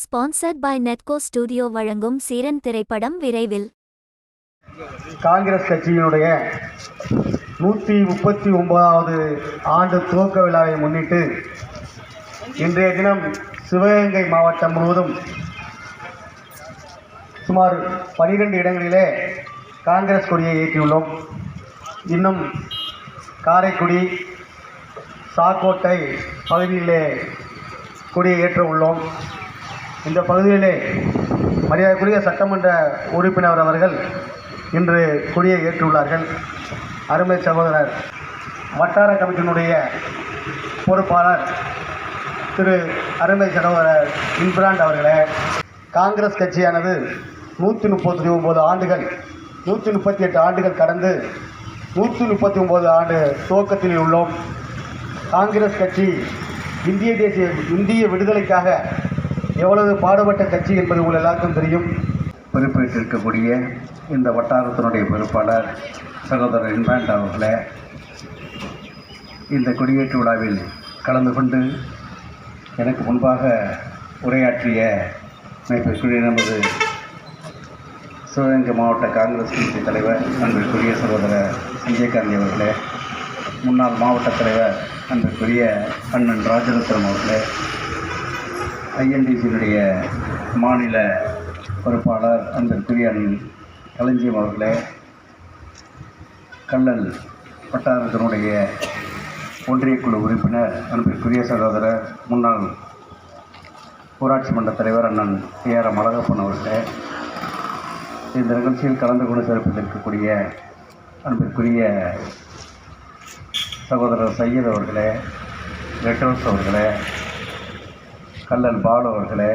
Sponsored by நெட்கோ studio வழங்கும் சீரன் திரைப்படம் விரைவில். காங்கிரஸ் கட்சியினுடைய நூற்றி முப்பத்தி ஒன்பதாவது ஆண்டு துவக்க விழாவை முன்னிட்டு இன்றைய தினம் சிவகங்கை மாவட்டம் முழுவதும் சுமார் பனிரெண்டு இடங்களிலே காங்கிரஸ் கொடியை ஏற்றியுள்ளோம். இன்னும் காரைக்குடி சாக்கோட்டை பகுதியிலே கொடியை ஏற்ற உள்ளோம். இந்த பகுதியிலே மரியாதைக்குரிய சட்டமன்ற உறுப்பினர் அவர்கள் இன்று கொடியை ஏற்றுள்ளார்கள் அருமை சகோதரர் வட்டார கமிட்டியினுடைய பொறுப்பாளர் திரு அருமை சகோதரர் இம்ரான் அவர்களே காங்கிரஸ் கட்சியானது நூற்றி முப்பத்தி ஒம்பது ஆண்டுகள் நூற்றி முப்பத்தி எட்டு ஆண்டுகள் கடந்து நூற்றி முப்பத்தி ஒம்பது ஆண்டு துவக்கத்தில் உள்ளோம். காங்கிரஸ் கட்சி இந்திய தேசிய இந்திய விடுதலைக்காக எவ்வளவு பாடுபட்ட கட்சி என்பது உங்கள் எல்லாருக்கும் தெரியும். பொறுப்பேற்றிருக்கக்கூடிய இந்த வட்டாரத்தினுடைய பொறுப்பாளர் சகோதரர் இன்பாண்ட் அவர்களே இந்த கொடியேற்று விழாவில் கலந்து கொண்டு எனக்கு முன்பாக உரையாற்றிய அமைப்பிற்குரிய நமது சிவகங்கை மாவட்ட காங்கிரஸ் கட்சி தலைவர் அன்பிற்குரிய சகோதரர் சஞ்சய் காந்தி அவர்களே முன்னாள் மாவட்ட தலைவர் அன்பிற்குரிய அண்ணன் ராஜரத்னம் அவர்களே ஐஎன்டிசியினுடைய மாநில பொறுப்பாளர் அன்பிற்குரிய அண்ணன் களஞ்சியம் அவர்களே கல்லல் வட்டாரத்தினுடைய ஒன்றியக்குழு உறுப்பினர் அன்பிற்குரிய சகோதரர் முன்னாள் ஊராட்சி மன்ற தலைவர் அண்ணன் ஏ ஆர் அழகப்பன் அவர்களே இந்த நிகழ்ச்சியில் கலந்து கொண்டு சிறப்பித்திருக்கக்கூடிய அன்பிற்குரிய சகோதரர் சையத் அவர்களே ரெட்டோஸ் அவர்களே கல்லல் பாலு அவர்களே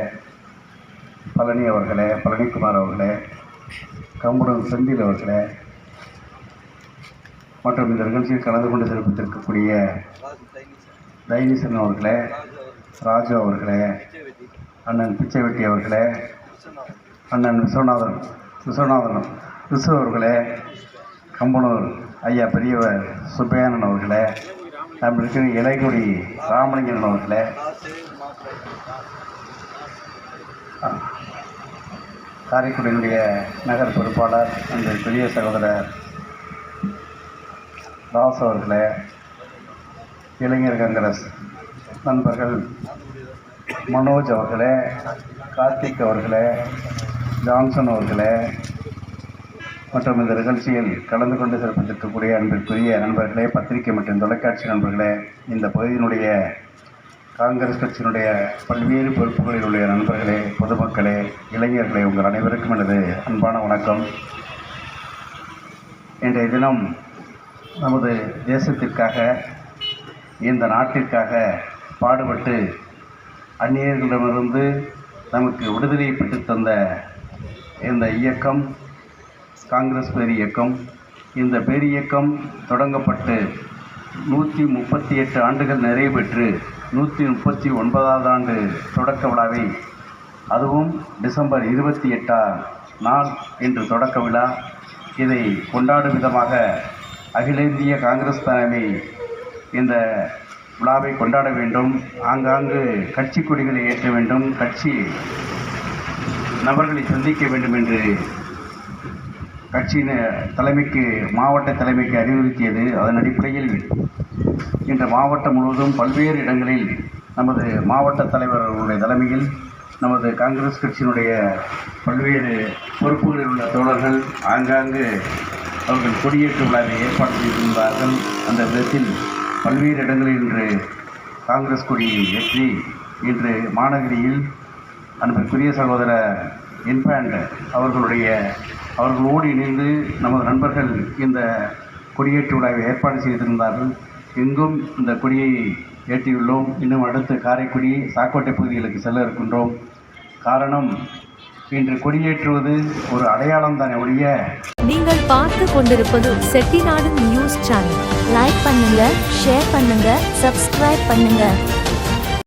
பழனி அவர்களே பழனிக்குமார் அவர்களே கம்புடன் செந்தில் அவர்களே மற்றும் இந்த நிகழ்ச்சியில் கலந்து கொண்டு சிறப்பித்திருக்கக்கூடிய தைனீசன் அவர்களே ராஜு அவர்களே அண்ணன் பிச்சைவெட்டி அவர்களே அண்ணன் விஸ்வநாதன் விஸ்வநாதன் விஸ்வ அவர்களே கம்பனூர் ஐயா பெரியவர் சுப்பையானன் அவர்களே நம்ம இருக்கிற இலைக்குடி ராமலிங்கன் அவர்களே காரைக்குடியினுடைய நகர் பொறுப்பாளர் அந்த பெரிய சகோதரர் தாஸ் அவர்களே இளைஞர் காங்கிரஸ் நண்பர்கள் மனோஜ் அவர்களே கார்த்திக் அவர்களே ஜான்சன் அவர்களே மற்றும் இந்த நிகழ்ச்சியில் கலந்து கொண்டு சிறப்பித்திருக்கக்கூடிய அன்பிற்குரிய நண்பர்களே பத்திரிகை மற்றும் தொலைக்காட்சி நண்பர்களே இந்த பகுதியினுடைய காங்கிரஸ் கட்சியினுடைய பல்வேறு பொறுப்புகளில் உள்ள நண்பர்களே பொதுமக்களே இளைஞர்களே உங்கள் அனைவருக்கும் எனது அன்பான வணக்கம். இன்றைய தினம் நமது தேசத்திற்காக இந்த நாட்டிற்காக பாடுபட்டு அந்நியர்களிடமிருந்து நமக்கு விடுதலையை பெற்று தந்த இந்த இயக்கம் காங்கிரஸ் பேரியக்கம் இந்த பேரியக்கம் தொடங்கப்பட்டு நூற்றி முப்பத்தி எட்டு ஆண்டுகள் நிறைவு பெற்று நூற்றி முப்பத்தி ஒன்பதாவது ஆண்டு தொடக்க விழாவை அதுவும் டிசம்பர் இருபத்தி எட்டாம் நாள் இன்று தொடக்க விழா. இதை கொண்டாடும் விதமாக அகில இந்திய காங்கிரஸ் தலைமை இந்த விழாவை கொண்டாட வேண்டும். ஆங்காங்கு கட்சி கொடிகளை ஏற்ற வேண்டும். கட்சி நபர்களை சந்திக்க வேண்டும் என்று கட்சியின் தலைமைக்கு மாவட்ட தலைமைக்கு அறிவுறுத்தியது அதன் அடிப்படையில் இன்று மாவட்டம் முழுவதும் பல்வேறு இடங்களில் நமது மாவட்ட தலைவர்களுடைய தலைமையில் நமது காங்கிரஸ் கட்சியினுடைய பல்வேறு பொறுப்புகளில் உள்ள தோழர்கள் ஆங்காங்கு அவர்கள் கொடியேற்று விழாவை ஏற்பாடு செய்திருந்தார்கள். அந்த விதத்தில் பல்வேறு இடங்களில் இன்று காங்கிரஸ் கொடியை ஏற்றி இன்று மாநகரியில் அன்பிற்குரிய சகோதரர் இன்ஃபேண்ட் அவர்களுடைய அவர்களோடு இணைந்து நமது நண்பர்கள் இந்த கொடியேற்று விழாவை ஏற்பாடு செய்திருந்தார்கள். எங்கும் இந்த கொடியை ஏற்றியுள்ளோம். இன்னும் அடுத்து காரைக்குடி சாக்கோட்டை பகுதிகளுக்கு செல்ல இருக்கின்றோம். காரணம் இன்று கொடியேற்றுவது ஒரு அடையாளம் தானே ஒழிய நீங்கள் பார்த்து கொண்டிருப்பது செட்டிநாடு நியூஸ் சேனல் லைக் பண்ணுங்க ஷேர் பண்ணுங்க சப்ஸ்கிரைப் பண்ணுங்க.